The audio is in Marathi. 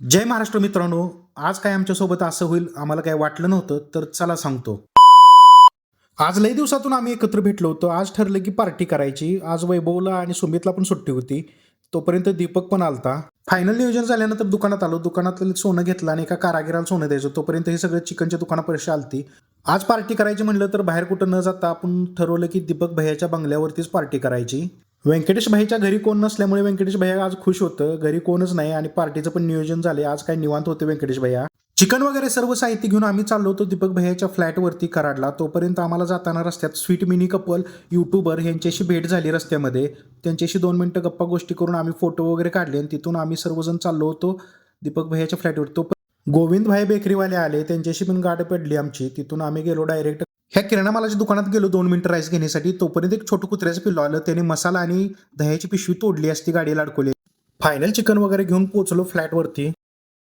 जय महाराष्ट्र मित्रांनो आज काय आमच्यासोबत असं होईल आम्हाला काय वाटलं नव्हतं तर चला सांगतो. आज लई दिवसातून आम्ही एकत्र भेटलो होतो. आज ठरलं की पार्टी करायची. आज वैभवला आणि सुमितला पण सुट्टी होती. तोपर्यंत दीपक पण आलता. फायनल नियोजन झाल्यानंतर दुकानात आलो. दुकानातलं सोनं घेतलं आणि एका कारागिराला सोनं द्यायचं. तोपर्यंत हे सगळं चिकनच्या दुकानापर्यंत आलती. आज पार्टी करायची म्हणलं तर बाहेर कुठं न जाता आपण ठरवलं की दीपक भैयाच्या बंगल्यावरतीच पार्टी करायची. व्यंकटेश भाईच्या घरी कोण नसल्यामुळे व्यंकटेश भैया आज खुश होतं. घरी कोणच नाही आणि पार्टीचं पण नियोजन झाले आज काय निवांत होते व्यंकटेश भैया. चिकन वगैरे सर्व साहित्य घेऊन आम्ही चाललो होतो दीपक भैयाच्या फ्लॅटवरती कराडला. तोपर्यंत आम्हाला जाताना रस्त्यात स्वीट मिनी कपल युट्यूबर यांच्याशी भेट झाली रस्त्यामध्ये. त्यांच्याशी दोन मिनटं गप्पा गोष्टी करून आम्ही फोटो वगैरे काढले आणि तिथून आम्ही सर्वजण चाललो होतो दीपक भैयाच्या फ्लॅटवर. तो गोविंद भाई बेकरीवाले आले. त्यांच्याशी पण गाठ पडली आमची. तिथून आम्ही गेलो डायरेक्ट ह्या किराणा मालाच्या दुकानात गेलो दोन मिनिटं राईस घेण्यासाठी. तोपर्यंत एक छोटं कुत्र्याचं पिल्लो आलं. त्याने मसाला आणि दह्याची पिशवी तोडली असती गाडीला अडकवली फायनल चिकन वगैरे घेऊन पोचलो फ्लॅटवरती